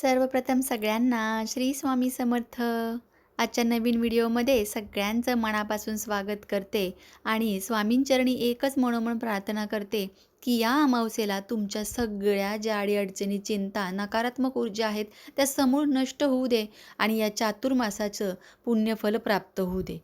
सर्वप्रथम सगळ्यांना श्री स्वामी समर्थ. आजच्या नवीन व्हिडिओमध्ये सगळ्यांचं मनापासून स्वागत करते आणि स्वामींचरणी एकच मनोमन प्रार्थना करते की या अमावसेला तुमच्या सगळ्या ज्या अडीअडचणी चिंता नकारात्मक ऊर्जा आहेत त्या समूळ नष्ट होऊ दे आणि या चातुर्मासाचं पुण्यफल प्राप्त होऊ दे.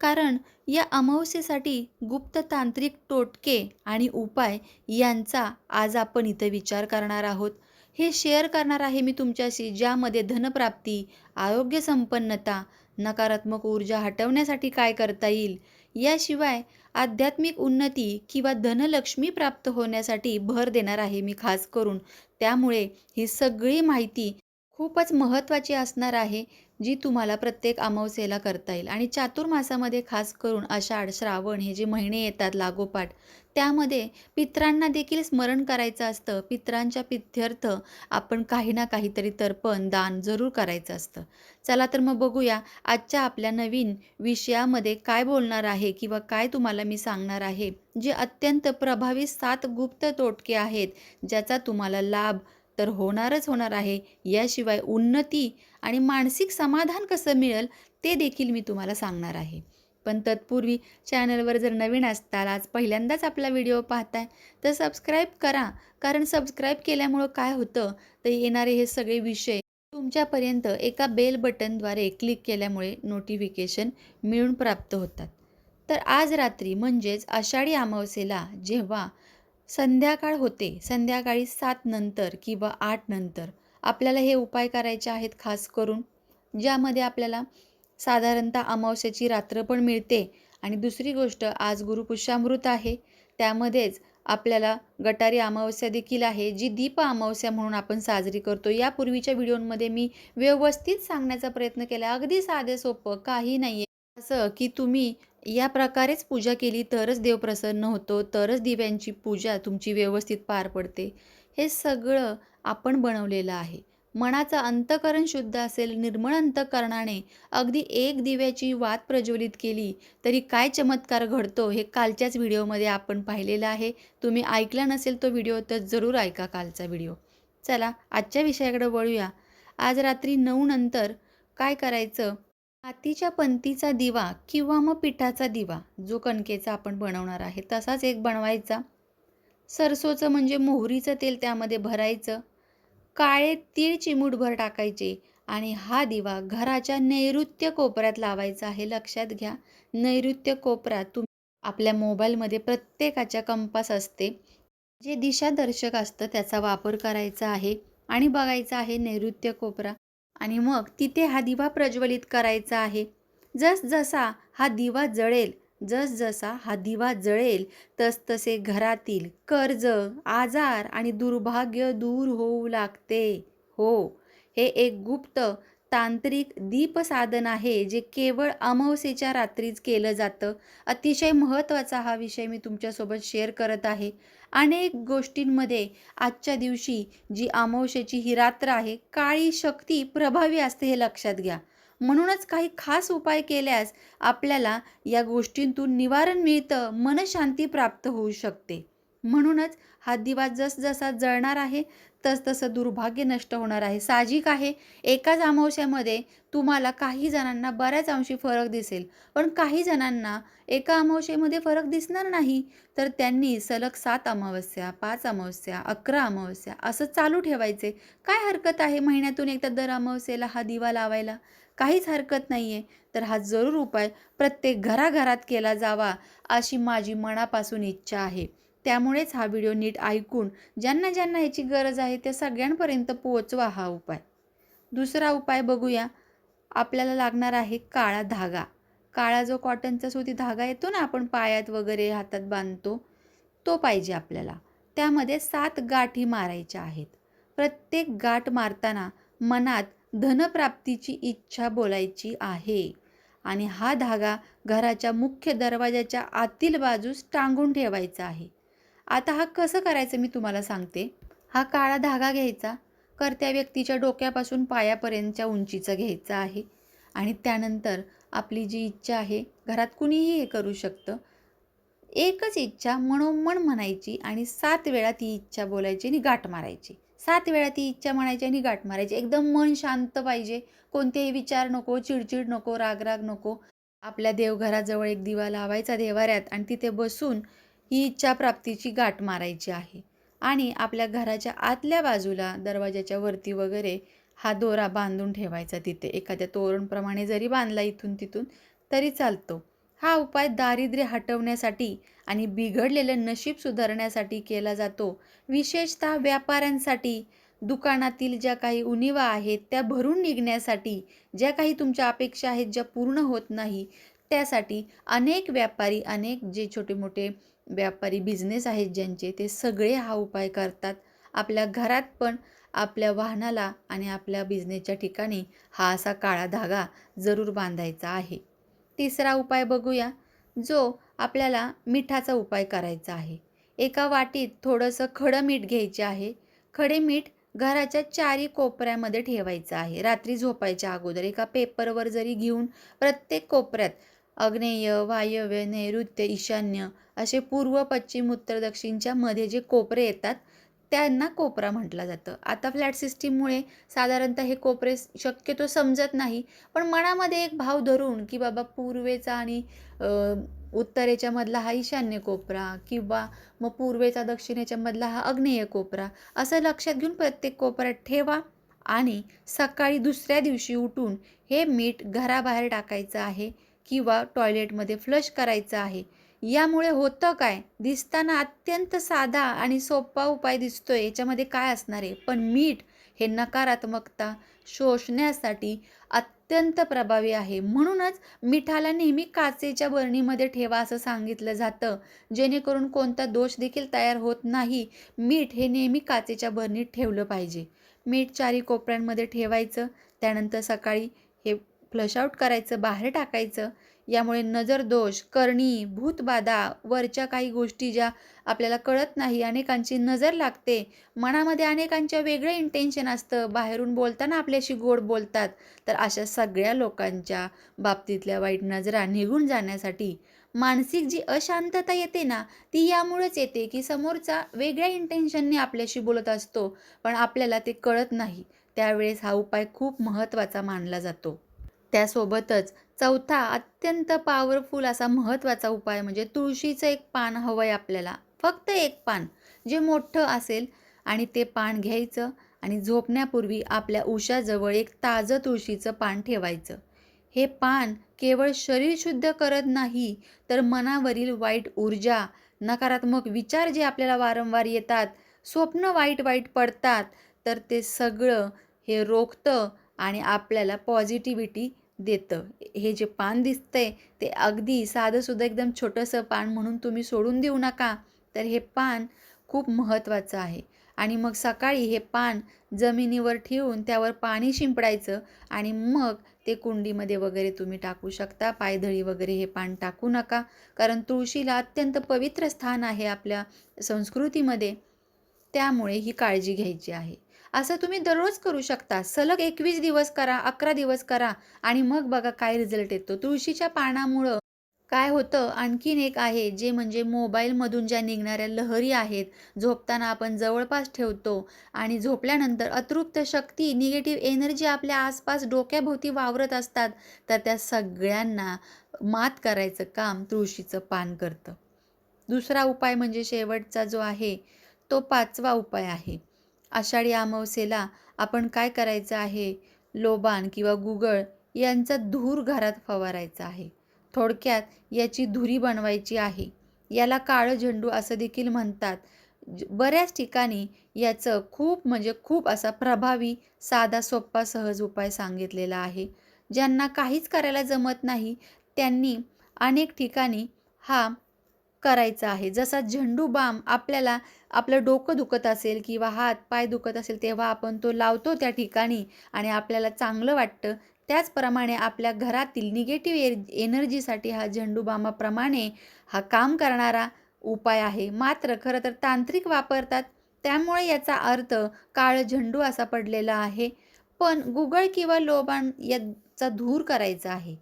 कारण या अमावस्येसाठी गुप्त तांत्रिक टोटके आणि उपाय यांचा आज आपण इथं विचार करणार आहोत. हे शेअर करणार आहे मी तुमच्याशी ज्यामध्ये धनप्राप्ती आरोग्य संपन्नता नकारात्मक ऊर्जा हटवण्यासाठी काय करता येईल? याशिवाय आध्यात्मिक उन्नती किंवा धनलक्ष्मी प्राप्त होण्यासाठी भर देणार आहे मी खास करून. त्यामुळे ही सगळी माहिती खूपच महत्त्वाची असणार आहे. जी तुम्हाला प्रत्येक अमावस्येला करता येईल. आणि चातुर्मासामध्ये खास करून आषाढ श्रावण हे जे महिने येतात लागोपाठ त्यामध्ये पित्रांना देखील स्मरण करायचं असतं. पित्रांच्या पित्यर्थ आपण काही ना काहीतरी तर्पण दान जरूर करायचं असतं. चला तर मग बघूया आजच्या आपल्या नवीन विषयामध्ये काय बोलणार आहे किंवा काय तुम्हाला मी सांगणार आहे जे अत्यंत प्रभावी सात गुप्त तोटके आहेत ज्याचा तुम्हाला लाभ तर होणारच होणार आहे. याशिवाय उन्नती आणि मानसिक समाधान कसं मिळेल ते देखील मी तुम्हाला सांगणार आहे. पण तत्पूर्वी चॅनलवर जर नवीन असताल आज पहिल्यांदाच आपला व्हिडिओ पाहताय तर सबस्क्राईब करा. कारण सबस्क्राईब केल्यामुळं काय होतं तर येणारे हे सगळे विषय तुमच्यापर्यंत एका बेल बटनद्वारे क्लिक केल्यामुळे नोटिफिकेशन मिळून प्राप्त होतात. तर आज रात्री म्हणजेच आषाढी अमावस्येला जेव्हा संध्याकाळ होते. संध्याकाळी सात नंतर किंवा आठ नंतर आपल्याला हे उपाय करायचे आहेत खास करून ज्यामध्ये आपल्याला साधारणतः अमावस्याची रात्र पण मिळते. आणि दुसरी गोष्ट आज गुरुपुष्यामृत आहे. त्यामध्येच आपल्याला गटारी अमावस्या देखील आहे जी दीप अमावस्या म्हणून आपण साजरी करतो. यापूर्वीच्या व्हिडिओमध्ये मी व्यवस्थित सांगण्याचा प्रयत्न केला. अगदी साधे सोपं काही नाही आहे असं की तुम्ही या प्रकारेच पूजा केली तरच देव प्रसन्न होतो तरच दिव्यांची पूजा तुमची व्यवस्थित पार पडते. हे सगळं आपण बनवलेलं आहे. मनाचं अंतकरण शुद्ध असेल निर्मळ अंतकरणाने अगदी एक दिव्याची वात प्रज्वलित केली तरी काय चमत्कार घडतो हे कालच्याच व्हिडिओमध्ये आपण पाहिलेलं आहे. तुम्ही ऐकला नसेल तो व्हिडिओ तर जरूर ऐका कालचा व्हिडिओ. चला आजच्या विषयाकडे वळूया. आज रात्री नऊ नंतर काय करायचं? मातीच्या पंतीचा दिवा किंवा मग पिठाचा दिवा जो कणकेचा आपण बनवणार आहे तसाच एक बनवायचा. सरसोचं म्हणजे मोहरीचं तेल त्यामध्ये भरायचं. काळे तीळ चिमूटभर टाकायचे आणि हा दिवा घराच्या नैऋत्य कोपऱ्यात लावायचा आहे लक्षात घ्या. नैऋत्य कोपऱ्यात तुम्ही आपल्या मोबाईलमध्ये प्रत्येकाच्या कंपास असते. जे दिशादर्शक असतं त्याचा वापर करायचा आहे आणि बघायचा आहे नैऋत्य कोपरा. आणि मग तिथे हा दिवा प्रज्वलित करायचा आहे. जसजसा हा दिवा जळेल जसजसा हा दिवा जळेल तसतसे घरातील कर्ज आजार आणि दुर्भाग्य दूर होऊ लागते. हो हे एक गुप्त तांत्रिक दीपसाधन आहे जे केवळ अमावस्येच्या रात्रीच केलं जातं. अतिशय महत्त्वाचा हा विषय मी तुमच्यासोबत शेअर करत आहे. अनेक गोष्टींमध्ये आजच्या दिवशी जी अमावस्येची ही रात्र आहे काळी शक्ती प्रभावी असते हे लक्षात घ्या. म्हणूनच काही खास उपाय केल्यास आपल्याला या गोष्टींतून निवारण मिळतं मनशांती प्राप्त होऊ शकते. म्हणूनच हा दिवा जसजसा जळणार आहे तसतसं दुर्भाग्य नष्ट होणार आहे. साहजिक आहे एकाच अमावस्यामध्ये तुम्हाला काही जणांना बऱ्याच अंशी फरक दिसेल. पण काही जणांना एका अमावस्येमध्ये फरक दिसणार नाही तर त्यांनी सलग सात अमावस्या पाच अमावस्या अकरा अमावस्या असं चालू ठेवायचे. काय हरकत आहे महिन्यातून एकदा दर अमावस्येला हा दिवा लावायला? काहीच हरकत नाही आहे तर हा जरूर उपाय प्रत्येक घराघरात केला जावा अशी माझी मनापासून इच्छा आहे. त्यामुळेच हा व्हिडिओ नीट ऐकून ज्यांना ज्यांना ह्याची गरज आहे त्या सगळ्यांपर्यंत पोचवा हा उपाय. दुसरा उपाय बघूया. आपल्याला लागणार आहे काळा धागा. काळा जो कॉटनचा सुती धागा येतो ना आपण पायात वगैरे हातात बांधतो तो पाहिजे आपल्याला. त्यामध्ये सात गाठी मारायच्या आहेत. प्रत्येक गाठ मारताना मनात धनप्राप्तीची इच्छा बोलायची आहे. आणि हा धागा घराच्या मुख्य दरवाजाच्या आतील बाजूस टांगून ठेवायचा आहे. आता हा कसं करायचं मी तुम्हाला सांगते. हा काळा धागा घ्यायचा. करत्या व्यक्तीच्या डोक्यापासून पायापर्यंतच्या उंचीचा घ्यायचा आहे. आणि त्यानंतर आपली जी इच्छा आहे घरात कुणीही हे करू शकतं. एकच इच्छा मनोमन म्हणायची आणि सात वेळा ती इच्छा बोलायची आणि गाठ मारायची. सात वेळा ती इच्छा म्हणायची आणि गाठ मारायची. एकदम मन शांत पाहिजे. कोणतेही विचार नको चिडचिड नको रागराग नको. आपल्या देवघराजवळ एक दिवा लावायचा देवाऱ्यात आणि तिथे बसून ही इच्छा प्राप्तीची गाठ मारायची आहे. आणि आपल्या घराच्या आतल्या बाजूला दरवाजाच्या वरती वगैरे हा दोरा बांधून ठेवायचा तिथे. एखाद्या तोरणप्रमाणे जरी बांधला इथून तिथून तरी चालतो. हा उपाय दारिद्र्य हटवण्यासाठी आणि बिघडलेलं नशीब सुधारण्यासाठी केला जातो. विशेषतः व्यापाऱ्यांसाठी. दुकानातील ज्या काही उणिवा आहेत त्या भरून निघण्यासाठी. ज्या काही तुमच्या अपेक्षा आहेत ज्या पूर्ण होत नाही त्यासाठी अनेक व्यापारी अनेक जे छोटे मोठे व्यापारी बिझनेस आहेत ज्यांचे ते सगळे हा उपाय करतात. आपल्या घरात पण आपल्या वाहनाला आणि आपल्या बिझनेसच्या ठिकाणी हा असा काळा धागा जरूर बांधायचा आहे. तिसरा उपाय बघूया जो आपल्याला मिठाचा उपाय करायचा आहे. एका वाटीत थोडंसं खडं मीठ घ्यायचे आहे. खडे मीठ घराच्या चारी कोपऱ्यामध्ये ठेवायचं आहे. रात्री झोपायच्या अगोदर एका पेपरवर जरी घेऊन प्रत्येक कोपऱ्यात आग्नेय वायव्य नैऋत्य ईशान्य असे पूर्व पश्चिम उत्तर दक्षिणच्या मध्ये जे कोपरे येतात त्यांना कोपरा म्हटलं जातं. आता फ्लॅट सिस्टीममुळे साधारणतः हे कोपरे शक्यतो समजत नाही पण मनामध्ये एक भाव धरून की बाबा पूर्वेचा आणि उत्तरेच्या मधला हा ईशान्य कोपरा किंवा मग पूर्वेचा दक्षिणेच्या मधला हा अग्नेय कोपरा असं लक्षात घेऊन प्रत्येक कोपऱ्यात ठेवा आणि सकाळी दुसऱ्या दिवशी उठून हे मीठ घराबाहेर टाकायचं आहे. किंवा टॉयलेटमध्ये फ्लश करायचं आहे. यामुळे होतं काय? दिसताना अत्यंत साधा आणि सोपा उपाय दिसतोय. याच्यामध्ये काय असणार आहे? पण मीठ हे नकारात्मकता शोषण्यासाठी अत्यंत प्रभावी आहे. म्हणूनच मिठाला नेहमी काचेच्या बरणीमध्ये ठेवा असं सांगितलं जातं. जेणेकरून कोणता दोष देखील तयार होत नाही. मीठ हे नेहमी काचेच्या बरणीत ठेवलं पाहिजे. मीठ चारी कोपऱ्यांमध्ये ठेवायचं. त्यानंतर सकाळी हे फ्लश आऊट करायचं बाहेर टाकायचं. यामुळे नजर दोष करणी भूतबाधा वरच्या काही गोष्टी ज्या आपल्याला कळत नाही अनेकांची नजर लागते. मनामध्ये अनेकांच्या वेगळं इंटेन्शन असतं. बाहेरून बोलताना आपल्याशी गोड बोलतात. तर अशा सगळ्या लोकांच्या बाबतीतल्या वाईट नजरा निघून जाण्यासाठी मानसिक जी अशांतता येते ना ती यामुळेच येते की समोरचा वेगळ्या इंटेन्शनने आपल्याशी बोलत असतो पण आपल्याला ते कळत नाही. त्यावेळेस हा उपाय खूप महत्त्वाचा मानला जातो. त्यासोबतच चौथा अत्यंत पॉवरफुल असा महत्त्वाचा उपाय म्हणजे तुळशीचं एक पान हवं आहे आपल्याला. फक्त एक पान जे मोठं असेल आणि ते पान घ्यायचं आणि झोपण्यापूर्वी आपल्या उशाजवळ एक ताजं तुळशीचं पान ठेवायचं. हे पान केवळ शरीर शुद्ध करत नाही तर मनावरील वाईट ऊर्जा नकारात्मक विचार जे आपल्याला वारंवार येतात स्वप्न वाईट वाईट पडतात तर ते सगळं हे रोखतं आणि आपल्याला पॉझिटिव्हिटी देतं. हे जे पान दिसतंय ते अगदी साधंसुद्धा एकदम छोटंसं पान म्हणून तुम्ही सोडून देऊ नका. तर हे पान खूप महत्त्वाचं आहे. आणि मग सकाळी हे पान जमिनीवर ठेवून त्यावर पाणी शिंपडायचं आणि मग ते कुंडीमध्ये वगैरे तुम्ही टाकू शकता. पायधळी वगैरे हे पान टाकू नका. कारण तुळशीला अत्यंत पवित्र स्थान आहे आपल्या संस्कृतीमध्ये. त्यामुळे ही काळजी घ्यायची आहे. असं तुम्ही दररोज करू शकता. सलग एकवीस दिवस करा अकरा दिवस करा आणि मग बघा काय रिझल्ट येतो. तुळशीच्या पानामुळं काय होतं? आणखीन एक आहे जे म्हणजे मोबाईलमधून ज्या निघणाऱ्या लहरी आहेत झोपताना आपण जवळपास ठेवतो आणि झोपल्यानंतर अतृप्त शक्ती निगेटिव्ह एनर्जी आपल्या आसपास डोक्याभोवती वावरत असतात तर त्या सगळ्यांना मात करायचं काम तुळशीचं पान करतं. दुसरा उपाय म्हणजे शेवटचा जो आहे तो पाचवा उपाय आहे. आषाढी अमावस्येला आपण काय करायचं आहे? लोबान किंवा गुगळ यांचा धूर घरात फवारायचा आहे. थोडक्यात याची धुरी बनवायची आहे. याला काळं झेंडू असं देखील म्हणतात. बऱ्याच ठिकाणी याचं खूप म्हणजे खूप असा प्रभावी साधा सोप्पा सहज उपाय सांगितलेला आहे. ज्यांना काहीच करायला जमत नाही त्यांनी अनेक ठिकाणी हा करायचा आहे. जसा झेंडू बाम आपल्याला आपलं डोकं दुखत असेल किंवा हात पाय दुखत असेल तेव्हा आपण तो लावतो त्या ठिकाणी आणि आपल्याला चांगलं वाटतं. त्याचप्रमाणे आपल्या घरातील निगेटिव्ह ए एनर्जीसाठी हा झेंडूबामाप्रमाणे हा काम करणारा उपाय आहे. मात्र खरं तर तांत्रिक वापरतात. त्यामुळे याचा अर्थ काळ झेंडू असा पडलेला आहे. पण गुगळ किंवा लोबान याचा धूर करायचा आहे.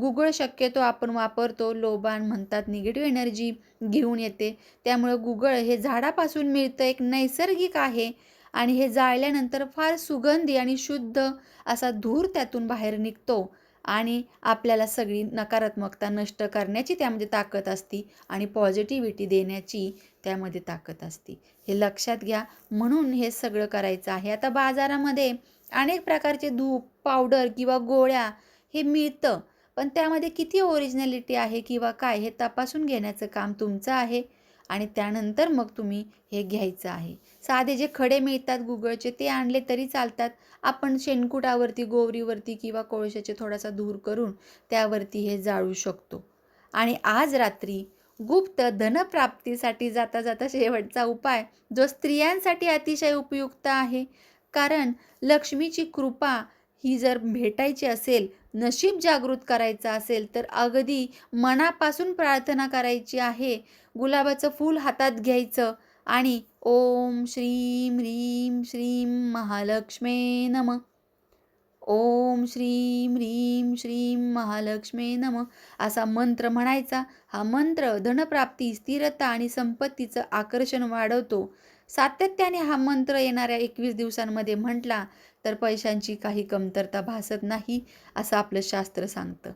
गुगळ शक्यतो आपण वापरतो लोबान म्हणतात निगेटिव्ह एनर्जी घेऊन येते. त्यामुळं गुगळ हे झाडापासून मिळतं एक नैसर्गिक आहे. आणि हे जाळल्यानंतर फार सुगंधी आणि शुद्ध असा धूर त्यातून बाहेर निघतो. आणि आपल्याला सगळी नकारात्मकता नष्ट करण्याची त्यामध्ये ताकद असती आणि पॉझिटिव्हिटी देण्याची त्यामध्ये ताकद असती. हे लक्षात घ्या. म्हणून हे सगळं करायचं आहे. आता बाजारामध्ये अनेक प्रकारचे धूप पावडर किंवा गोळ्या हे मिळतं. पण त्यामध्ये किती ओरिजिनॅलिटी आहे किंवा काय हे तपासून घेण्याचं काम तुमचं आहे? आणि त्यानंतर मग तुम्ही हे घ्यायचं आहे. साधे जे खडे मिळतात गुगळचे ते आणले तरी चालतात. आपण शेणकुटावरती गोवरीवरती किंवा कोळशाचे थोडासा धूर करून त्यावरती हे जाळू शकतो. आणि आज रात्री गुप्त धनप्राप्तीसाठी जाता जाता शेवटचा उपाय जो स्त्रियांसाठी अतिशय उपयुक्त आहे. कारण लक्ष्मीची कृपा ही जर भेटायची असेल नशीब जागृत करायचं असेल तर अगदी मनापासून प्रार्थना करायची आहे. गुलाबाचं फूल हातात घ्यायचं आणि ओम श्रीम ह्रीम श्रीम महालक्ष्मे नम. ओम श्रीम ह्रीम श्रीम महालक्ष्मे नम. असा मंत्र म्हणायचा. हा मंत्र धनप्राप्ती स्थिरता आणि संपत्तीचं आकर्षण वाढवतो. सातत्याने हा मंत्र येणाऱ्या एकवीस दिवसांमध्ये म्हटला तर पैशांची काही कमतरता भासत नाही असं आपलं शास्त्र सांगतं.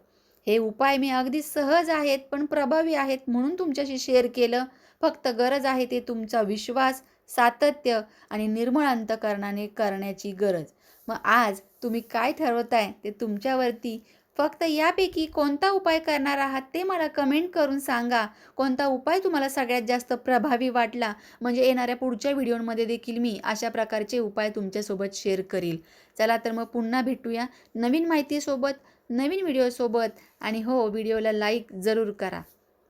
हे उपाय मी अगदी सहज आहेत पण प्रभावी आहेत म्हणून तुमच्याशी शेअर केलं. फक्त गरज आहे ते तुमचा विश्वास सातत्य आणि निर्मळ अंतकरणाने करण्याची गरज. मग आज तुम्ही काय ठरवताय ते तुमच्यावरती फक्त यापैकी कोणता उपाय करणार आहात ते मला कमेंट करून सांगा. कोणता उपाय तुम्हाला सगळ्यात जास्त प्रभावी वाटला? म्हणजे येणाऱ्या पुढच्या व्हिडिओमध्ये देखील मी अशा प्रकारचे उपाय तुमच्यासोबत शेअर करील. चला तर मग पुन्हा भेटूया नवीन माहितीसोबत नवीन व्हिडिओसोबत. आणि हो व्हिडिओला लाईक जरूर करा.